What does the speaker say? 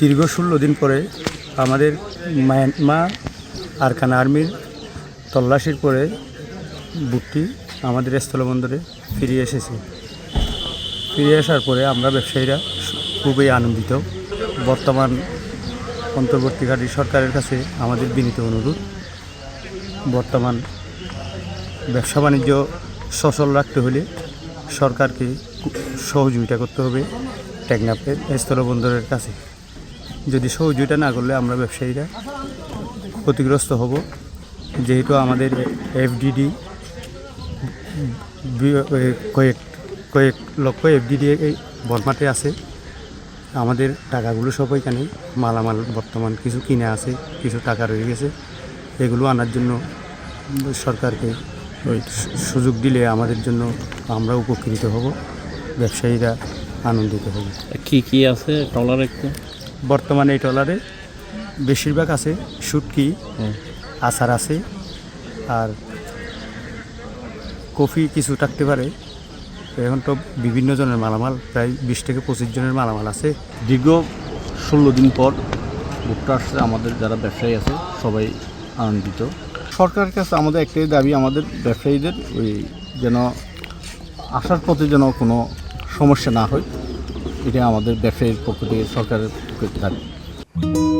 দীর্ঘ ষোলো দিন পরে আমাদের মায়ানমার আরকান আর্মির তল্লাশির পরে বুটটি আমাদের স্থলবন্দরে ফিরে এসেছে। ফিরে আসার পরে আমরা ব্যবসায়ীরা খুবই আনন্দিত। বর্তমান অন্তর্বর্তীকালীন সরকারের কাছে আমাদের বিনীত অনুরোধ, বর্তমান ব্যবসা বাণিজ্য সচল রাখতে হলে সরকারকে সহযোগিতা করতে হবে টেকনাফের স্থলবন্দরের কাছে। যদি সহযোগিতা না করলে আমরা ব্যবসায়ীরা ক্ষতিগ্রস্ত হব। যেহেতু আমাদের এফডিডি কয়েক কয়েক লক্ষ এফডিডি এই বর্মাতে আছে। আমাদের টাকাগুলো সব এখানে মালামাল, বর্তমান কিছু কিনে আছে, কিছু টাকা রয়ে গেছে। এগুলো আনার জন্য সরকারকে ওই সুযোগ দিলে আমাদের জন্য আমরা উপকৃত হব। ব্যবসায়ীরা আনন্দিত হব। কি কি আছে ট্রলার একটু? বর্তমানে এই ট্রলারে বেশিরভাগ আছে শুটকি। আচার আছে আর কফি কিছু থাকতে পারে। এখন তো বিভিন্ন জনের মালামাল প্রায় বিশ থেকে পঁচিশ জনের মালামাল আছে। দীর্ঘ ষোলো দিন পর ভুট্টা আসছে আমাদের যারা ব্যবসায়ী আছে সবাই আনন্দিত। সরকারের কাছে আমাদের একটাই দাবি আমাদের ব্যবসায়ীদের ওই যেন আসার পথে যেন কোনো সমস্যা না হয় এটা আমাদের ব্যবসায়ীর পক্ষ থেকে সরকারের 그 렇.